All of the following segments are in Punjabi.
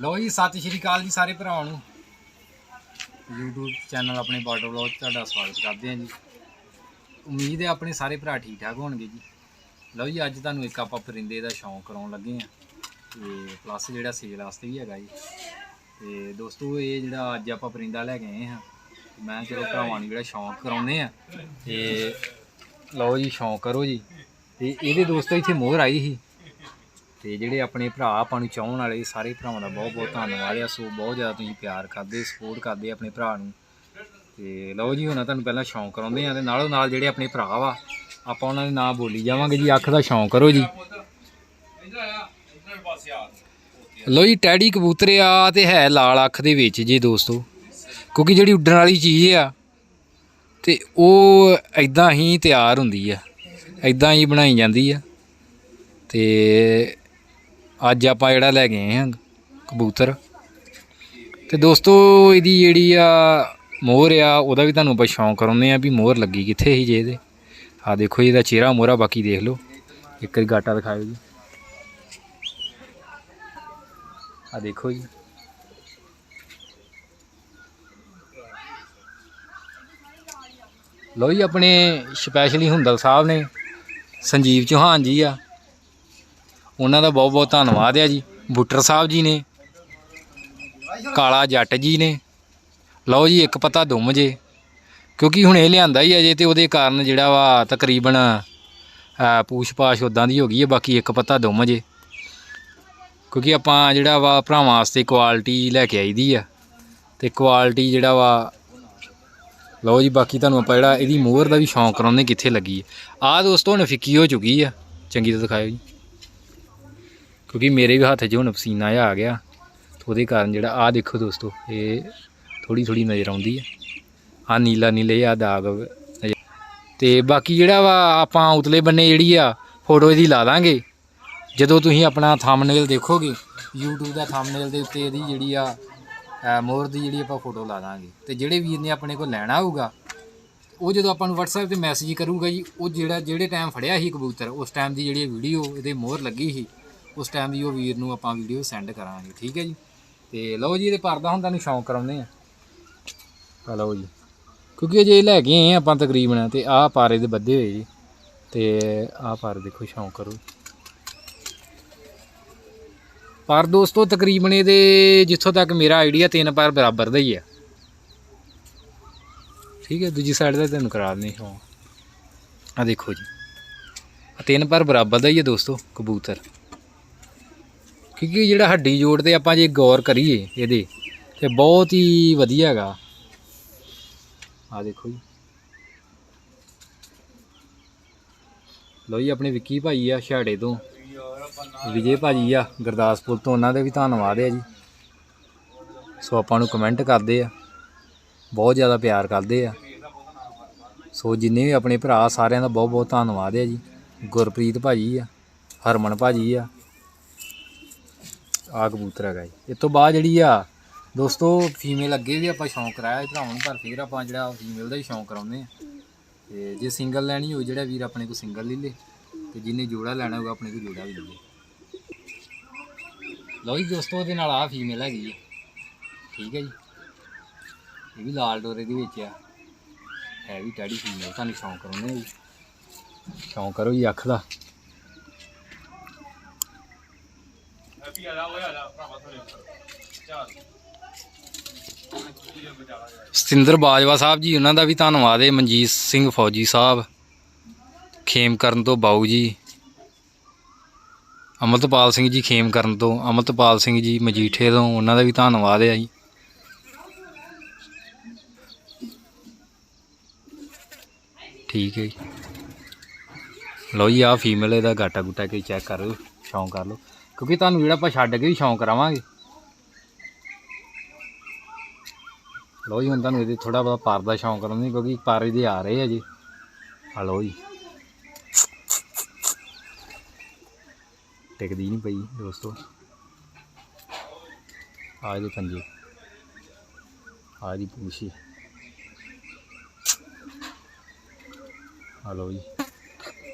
ਲਓ ਜੀ, ਸਤਿ ਸ਼੍ਰੀ ਅਕਾਲ ਜੀ ਸਾਰੇ ਭਰਾਵਾਂ ਨੂੰ। YouTube ਚੈਨਲ ਆਪਣੇ ਬਾਰਡਰ ਵਲੌਗ ਤੁਹਾਡਾ ਸਵਾਗਤ ਕਰਦੇ ਹਾਂ ਜੀ। ਉਮੀਦ ਹੈ ਆਪਣੇ ਸਾਰੇ ਭਰਾ ਠੀਕ ਠਾਕ ਹੋਣਗੇ ਜੀ। ਲਓ ਜੀ, ਅੱਜ ਤੁਹਾਨੂੰ ਇੱਕ ਆਪਾਂ ਪਰਿੰਦੇ ਦਾ ਸ਼ੌਂਕ ਕਰਾਉਣ ਲੱਗੇ ਆ ਤੇ ਪਲੱਸ ਜਿਹੜਾ ਸੇਲ ਵਾਸਤੇ ਵੀ ਹੈਗਾ ਜੀ। ਤੇ ਦੋਸਤੋ, ਇਹ ਜਿਹੜਾ ਅੱਜ ਆਪਾਂ ਪਰਿੰਦਾ ਲੈ ਕੇ ਆਏ ਹਾਂ, ਮੈਂ ਚਲੋ ਭਰਾਵਾਂ ਨੂੰ ਜਿਹੜਾ ਸ਼ੌਂਕ ਕਰਾਉਨੇ ਆ ਤੇ ਲਓ ਜੀ, ਸ਼ੌਂਕ ਕਰੋ ਜੀ। ਤੇ ਇਹਦੇ ਦੋਸਤੋ ਇੱਥੇ ਮੋਹਰ ਆਈ ਸੀ। ਤੇ ਜਿਹੜੇ ਆਪਣੇ ਭਰਾ ਆਪਾਂ ਨੂੰ ਚਾਹਣ ਵਾਲੇ, ਸਾਰੇ ਭਰਾਵਾਂ ਦਾ ਬਹੁਤ ਬਹੁਤ ਧੰਨਵਾਦ ਆ। ਸੋ ਬਹੁਤ ਜ਼ਿਆਦਾ ਤੁਸੀਂ ਪਿਆਰ ਕਰਦੇ ਸਪੋਰਟ ਕਰਦੇ ਆਪਣੇ ਭਰਾ ਨੂੰ। ਤੇ ਲਓ ਜੀ, ਹੁਣ ਤੁਹਾਨੂੰ ਪਹਿਲਾਂ ਸ਼ੌਂਕ ਕਰਾਉਂਦੇ ਆ ਤੇ ਨਾਲੋਂ ਨਾਲ ਜਿਹੜੇ ਆਪਣੇ ਭਰਾ ਵਾ, ਆਪਾਂ ਉਹਨਾਂ ਦੇ ਨਾਂ ਬੋਲੀ ਜਾਵਾਂਗੇ ਜੀ। ਅੱਖ ਦਾ ਸ਼ੌਂਕ ਕਰੋ ਜੀ। ਲਓ ਜੀ, ਟੈਡੀ ਕਬੂਤਰ ਆ ਤੇ ਹੈ ਲਾਲ ਅੱਖ ਦੇ ਵਿੱਚ ਜੀ ਦੋਸਤੋ। ਕਿਉਂਕਿ ਜਿਹੜੀ ਉੱਡਣ ਵਾਲੀ ਚੀਜ਼ ਆ, ਤੇ ਉਹ ਐਦਾਂ ਹੀ ਤਿਆਰ ਹੁੰਦੀ ਆ ਐਦਾਂ ਹੀ ਬਣਾਈ ਜਾਂਦੀ ਆ। ਤੇ ਅੱਜ ਆਪਾਂ ਜਿਹੜਾ ਲੈ ਗਏ ਹਾਂ ਕਬੂਤਰ। ਤੇ ਦੋਸਤੋ, ਇਹਦੀ ਜਿਹੜੀ ਆ ਮੋਹਰ ਆ, ਉਹਦਾ ਵੀ ਤੁਹਾਨੂੰ ਆਪਾਂ ਸ਼ੌਂਕ ਕਰਾਉਂਦੇ ਆ ਵੀ ਮੋਹਰ ਲੱਗੀ ਕਿੱਥੇ ਸੀ ਜੇ ਇਹਦੇ। ਆ ਦੇਖੋ ਜੀ, ਇਹਦਾ ਚਿਹਰਾ ਮੋਹਰਾ, ਬਾਕੀ ਦੇਖ ਲਓ। ਇੱਕ ਵਾਰੀ ਗਾਟਾ ਦਿਖਾਓ ਜੀ। ਆ ਦੇਖੋ ਜੀ। ਲੋ ਜੀ, ਆਪਣੇ ਸਪੈਸ਼ਲੀ ਹੁੰਦਲ ਸਾਹਿਬ ਨੇ ਸੰਜੀਵ ਚੌਹਾਨ ਜੀ ਆ। ਉਹਨਾਂ ਦਾ ਬਹੁਤ ਬਹੁਤ ਧੰਨਵਾਦ ਆ ਜੀ। ਬੁੱਟਰ ਸਾਹਿਬ ਜੀ ਨੇ, ਕਾਲਾ ਜੱਟ ਜੀ ਨੇ। ਲਓ ਜੀ, ਇੱਕ ਪਤਾ ਦੁੰਮ ਜੇ। ਕਿਉਂਕਿ ਹੁਣ ਇਹ ਲਿਆਂਦਾ ਹੀ ਅਜੇ ਤੇ ਉਹਦੇ ਕਾਰਨ ਜਿਹੜਾ ਵਾ ਤਕਰੀਬਨ ਪੂਛ ਪਾਛ ਉਦਾਂ ਦੀ ਹੋ ਗਈ ਹੈ ਬਾਕੀ ਇੱਕ ਪਤਾ ਦੁੰਮ ਜੇ। ਕਿਉਂਕਿ ਆਪਾਂ ਜਿਹੜਾ ਵਾ ਭਰਾਵਾਂ ਵਾਸਤੇ ਕੁਆਲਿਟੀ ਲੈ ਕੇ ਆਈ ਦੀ ਆ। ਤੇ ਕੁਆਲਿਟੀ ਜਿਹੜਾ ਵਾ, ਲਓ ਜੀ, ਬਾਕੀ ਤੁਹਾਨੂੰ ਆਪਾਂ ਜਿਹੜਾ ਇਹਦੀ ਮੋਹਰ ਦਾ ਵੀ ਸ਼ੌਂਕ ਕਰਾਉਂਦੇ ਕਿੱਥੇ ਲੱਗੀ ਆ। ਆਹ ਦੋਸਤੋ, ਹੁਣ ਫਿੱਕੀ ਹੋ ਚੁੱਕੀ ਆ। ਚੰਗੀ ਤਰ੍ਹਾਂ ਦਿਖਾਇਓ ਜੀ। ਕਿਉਂਕਿ ਮੇਰੇ ਵੀ ਹੱਥ 'ਚ ਹੁਣ ਪਸੀਨਾ ਜਿਹਾ ਆ ਗਿਆ। ਉਹਦੇ ਕਾਰਨ ਜਿਹੜਾ ਆਹ ਦੇਖੋ ਦੋਸਤੋ, ਇਹ ਥੋੜੀ ਥੋੜੀ ਨਜ਼ਰ ਆਉਂਦੀ ਆ। ਆ ਨੀਲਾ ਨੀਲੇ ਆ ਦਾਗ ਨਜ਼ਰ- ਤੇ ਬਾਕੀ ਜਿਹੜਾ ਵਾ ਆਪਾਂ ਉਤਲੇ ਬੰਨੇ ਜਿਹੜੀ ਆ, ਫੋਟੋ ਇਹਦੀ ਲਾ ਦਾਂਗੇ। ਜਦੋਂ ਤੁਸੀਂ ਆਪਣਾ ਥੰਬਨੇਲ ਦੇਖੋਗੇ, YouTube ਦਾ ਥੰਬਨੇਲ ਦੇ ਉੱਤੇ ਇਹਦੀ ਜਿਹੜੀ ਆ, ਅਹ ਮੋਰ ਦੀ ਜਿਹੜੀ ਆਪਾਂ ਫੋਟੋ ਲਾ ਦਾਂਗੇ। ਤੇ ਜਿਹੜੇ ਵੀਰ ਨੇ ਆਪਣੇ ਕੋਲ ਲੈਣਾ ਹੋਊਗਾ, ਉਹ ਜਦੋਂ ਆਪਾਂ ਨੂੰ WhatsApp ਤੇ ਮੈਸੇਜ ਕਰੂਗਾ ਜੀ, ਉਹ ਜਿਹੜਾ ਜਿਹੜੇ ਟਾਈਮ ਫੜਿਆ ਸੀ ਕਬੂਤਰ, ਉਸ ਟਾਈਮ ਦੀ ਜਿਹੜੀ ਵੀਡੀਓ ਇਹਦੇ ਮੋਹਰ ਲੱਗੀ ਸੀ। ਉਸ ਟਾਈਮ ਦੀ ਉਹ ਵੀਰ ਨੂੰ ਆਪਾਂ ਵੀਡੀਓ ਸੈਂਡ ਕਰਾਂਗੇ, ਠੀਕ ਹੈ ਜੀ? ਤੇ ਲਓ ਜੀ, ਇਹਦੇ ਪਰਦਾ ਹੁਣ ਤੁਹਾਨੂੰ ਸ਼ੌਂਕ ਕਰਾਉਂਦੇ ਆ ਆ ਲਓ ਜੀ। ਕਿਉਂਕਿ ਜੇ ਲੈ ਕੇ ਆਏ ਆਪਾਂ ਤਕਰੀਬਨ, ਤੇ ਆਹ ਪਾਰੇ ਦੇ ਬੱਧੇ ਹੋਏ ਜੀ। ਤੇ ਆਹ ਪਰ ਦੇਖੋ, ਸ਼ੌਂਕ ਕਰੋ। ਪਰ ਦੋਸਤੋ, ਤਕਰੀਬਨ ਇਹਦੇ ਜਿੱਥੋਂ ਤੱਕ ਮੇਰਾ ਆਈਡੀਆ ਤਿੰਨ ਪਰ ਬਰਾਬਰ ਦਾ ਹੀ ਆ। ਠੀਕ ਹੈ, ਦੂਜੀ ਸਾਈਡ ਦਾ ਤੁਹਾਨੂੰ ਕਰਾ ਦਿੰਦੇ ਹਾਂ। ਆ ਦੇਖੋ ਜੀ। ਤਿੰਨ ਪਰ ਬਰਾਬਰ ਦਾ ਹੀ ਹੈ ਦੋਸਤੋ, ਕਬੂਤਰ। ਕਿਉਂਕਿ ਜਿਹੜਾ ਹੱਡੀ ਜੋੜ ਤੇ ਆਪਾਂ ਜੇ ਗੌਰ ਕਰੀਏ ਇਹਦੇ, ਤੇ ਬਹੁਤ ਹੀ ਵਧੀਆ ਹੈਗਾ। ਆ ਦੇਖੋ ਜੀ। ਲੋ ਜੀ, ਆਪਣੇ ਵਿੱਕੀ ਭਾਈ ਆ ਛਾੜੇ ਤੋਂ। ਵਿਜੇ ਭਾਜੀ ਆ ਗੁਰਦਾਸਪੁਰ ਤੋਂ, ਉਹਨਾਂ ਦੇ ਵੀ ਧੰਨਵਾਦ ਹੈ ਜੀ। ਸੋ ਆਪਾਂ ਨੂੰ ਕਮੈਂਟ ਕਰਦੇ ਆ। ਬਹੁਤ ਜ਼ਿਆਦਾ ਪਿਆਰ ਕਰਦੇ ਆ। ਸੋ ਜਿੰਨੇ ਵੀ ਆਪਣੇ ਭਰਾ, ਸਾਰਿਆਂ ਦਾ ਬਹੁਤ ਬਹੁਤ ਧੰਨਵਾਦ ਹੈ ਜੀ। ਗੁਰਪ੍ਰੀਤ ਭਾਜੀ ਆ, ਹਰਮਨ ਭਾਜੀ ਆ ਆ ਕਬੂਤਰ ਹੈਗਾ ਜੀ। ਇਸ ਤੋਂ ਬਾਅਦ ਜਿਹੜੀ ਆ, ਦੋਸਤੋ ਫੀਮੇਲ ਅੱਗੇ ਵੀ ਆਪਾਂ ਸ਼ੌਂਕ ਕਰਾਇਆ ਸੀ ਪਰ ਫਿਰ ਆਪਾਂ ਜਿਹੜਾ ਫੀਮੇਲ ਦਾ ਹੀ ਸ਼ੌਂਕ ਕਰਾਉਂਦੇ ਆ ਤੇ ਜੇ ਸਿੰਗਲ ਲੈਣੀ ਹੋਵੇ ਜਿਹੜਾ ਵੀਰ ਆਪਣੇ ਕੋਲ ਸਿੰਗਲ ਲੈ ਲੇ, ਤੇ ਜਿਹਨੇ ਜੋੜਾ ਲੈਣਾ ਹੋਊਗਾ, ਆਪਣੇ ਕੋਲ ਜੋੜਾ ਵੀ ਲੈ। ਲੇ ਲਓ ਜੀ ਦੋਸਤੋ, ਉਹਦੇ ਨਾਲ ਆ ਫੀਮੇਲ ਹੈਗੀ ਹੈ ਠੀਕ ਹੈ ਜੀ। ਇਹ ਵੀ ਲਾਲ ਡੋਰੇ ਦੇ ਵਿੱਚ ਆ। ਹੈ ਵੀ ਟੈਡੀ ਫੀਮੇਲ ਤੁਹਾਨੂੰ ਸ਼ੌਂਕ ਕਰਾਉਂਦੇ ਆ ਜੀ। ਸ਼ੌਂਕ ਕਰੋ ਜੀ ਅੱਖ ਦਾ। ਸਤਿੰਦਰ ਬਾਜਵਾ ਸਾਹਿਬ ਜੀ, ਉਹਨਾਂ ਦਾ ਵੀ ਧੰਨਵਾਦ ਹੈ ਮਨਜੀਤ ਸਿੰਘ ਫੌਜੀ ਸਾਹਿਬ, ਖੇਮ ਕਰਨ ਤੋਂ ਬਾਊ ਜੀ, ਅਮਰਤਪਾਲ ਸਿੰਘ ਜੀ ਖੇਮ ਕਰਨ ਤੋਂ, ਅਮਰਤਪਾਲ ਸਿੰਘ ਜੀ ਮਜੀਠੇ ਤੋਂ, ਉਹਨਾਂ ਦਾ ਵੀ ਧੰਨਵਾਦ ਹੈ ਜੀ। ਠੀਕ ਹੈ ਜੀ। ਲਓ ਜੀ ਆ ਫੀਮੇਲ ਇਹਦਾ ਗਾਟਾ ਗੁਟਾ ਕੇ ਚੈੱਕ ਕਰ ਲਓ, ਸ਼ੌਂਕ ਕਰ ਲਓ। ਕਿਉਂਕਿ ਤੁਹਾਨੂੰ ਜਿਹੜਾ ਆਪਾਂ ਛੱਡ ਕੇ ਵੀ ਸ਼ੌਂਕ ਕਰਾਵਾਂਗੇ। ਲਓ ਜੀ, ਹੁਣ ਤੁਹਾਨੂੰ ਇਹਦੇ ਥੋੜਾ ਬਹੁਤਾ ਪਰ ਦਾ ਸ਼ੌਂਕ ਕਰਾਉਂਦੇ ਕਿਉਂਕਿ ਪਰ ਇਹਦੇ ਆ ਰਹੇ ਆ ਜੀ। ਆ ਲਓ ਜੀ। ਟਿਕਦੀ ਨਹੀਂ ਪਈ ਦੋਸਤੋ। ਆ ਇਹਦੇ ਪੰਜੇ ਆ ਦੀ ਪੂਛੀ। ਆ ਲਓ ਜੀ।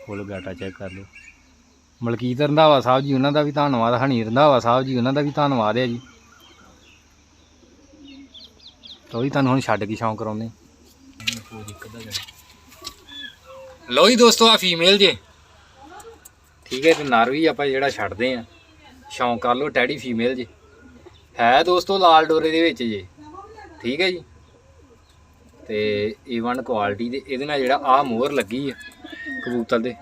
ਫੁੱਲ ਗਾਟਾ ਚੈੱਕ ਕਰ ਲਓ। ਮਲਕੀਤ ਰੰਧਾਵਾ ਸਾਹਿਬ ਜੀ, ਉਹਨਾਂ ਦਾ ਵੀ ਧੰਨਵਾਦ ਹਨੀ ਰੰਧਾਵਾ ਸਾਹਿਬ ਜੀ, ਉਹਨਾਂ ਦਾ ਵੀ ਧੰਨਵਾਦ ਹੈ ਜੀ। ਲਓ ਜੀ ਤੁਹਾਨੂੰ ਹੁਣ ਛੱਡ ਕੇ ਸ਼ੌਂਕ ਕਰਾਉਂਦੇ ਲਓ ਜੀ ਦੋਸਤੋ ਆ ਫੀਮੇਲ ਜੇ। ਠੀਕ ਹੈ ਤੇ ਨਰ ਵੀ ਆਪਾਂ ਜਿਹੜਾ ਛੱਡਦੇ ਆ ਸ਼ੌਂਕ ਕਰ ਲਓ ਟੈਡੀ ਫੀਮੇਲ ਜੇ। ਹੈ ਦੋਸਤੋ, ਲਾਲ ਡੋਰੇ ਦੇ ਵਿੱਚ ਜੇ। ਠੀਕ ਹੈ ਜੀ। ਤੇ A1 ਕੁਆਲਿਟੀ ਦੇ, ਇਹਦੇ ਨਾਲ ਜਿਹੜਾ ਆ ਮੋਹਰ ਲੱਗੀ ਆ ਕਬੂਤਰ ਦੇ।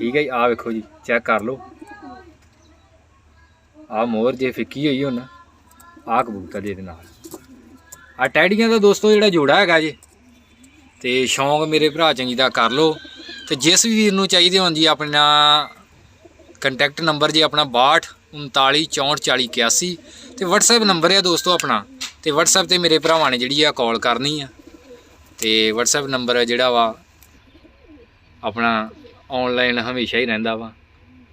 ਠੀਕ ਹੈ ਜੀ ਆ ਵੇਖੋ ਜੀ ਚੈੱਕ ਕਰ ਲਓ। ਆ ਮੋਹਰ ਜੇ ਫਿੱਕੀ ਹੋਈ ਹੁਣ ਆ ਕਬੂਤਰ ਦੇ ਨਾਲ। ਆ ਟੈਡੀਆਂ ਦਾ ਦੋਸਤੋ, ਜਿਹੜਾ ਜੋੜਾ ਹੈਗਾ ਜੀ, ਤੇ ਸ਼ੌਂਕ ਮੇਰੇ ਭਰਾ ਚੰਗੀ ਦਾ ਕਰ ਲਓ। ਤੇ ਜਿਸ ਵੀ ਵੀਰ ਨੂੰ ਚਾਹੀਦੇ ਹੋਣ ਜੀ, ਆਪਣਾ ਕੰਟੈਕਟ ਨੰਬਰ ਜੀ, ਆਪਣਾ 62 39 64 40 81 ਤੇ WhatsApp ਨੰਬਰ ਹੈ ਦੋਸਤੋ ਆਪਣਾ। ਤੇ WhatsApp ਤੇ ਮੇਰੇ ਭਰਾਵਾਂ ਨੇ ਜਿਹੜੀ ਆ ਕਾਲ ਕਰਨੀ ਆ। ਤੇ WhatsApp ਨੰਬਰ ਜਿਹੜਾ ਵਾ, ਆਪਣਾ ਆਨਲਾਈਨ ਹਮੇਸ਼ਾ ਹੀ ਰਹਿੰਦਾ ਵਾ।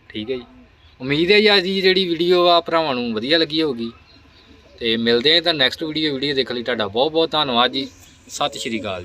ਠੀਕ ਹੈ ਜੀ। ਉਮੀਦ ਹੈ ਜੀ ਅੱਜ ਦੀ ਜਿਹੜੀ ਵੀਡੀਓ ਆ ਭਰਾਵਾਂ ਨੂੰ ਵਧੀਆ ਲੱਗੀ ਹੋਊਗੀ। ਤੇ ਮਿਲਦੇ ਹਾਂ ਤਾਂ ਨੈਕਸਟ ਵੀਡੀਓ ਵੀਡੀਓ ਦੇਖਣ ਲਈ ਤੁਹਾਡਾ ਬਹੁਤ ਬਹੁਤ ਧੰਨਵਾਦ ਜੀ। ਸਤਿ ਸ਼੍ਰੀ ਅਕਾਲ ਜੀ।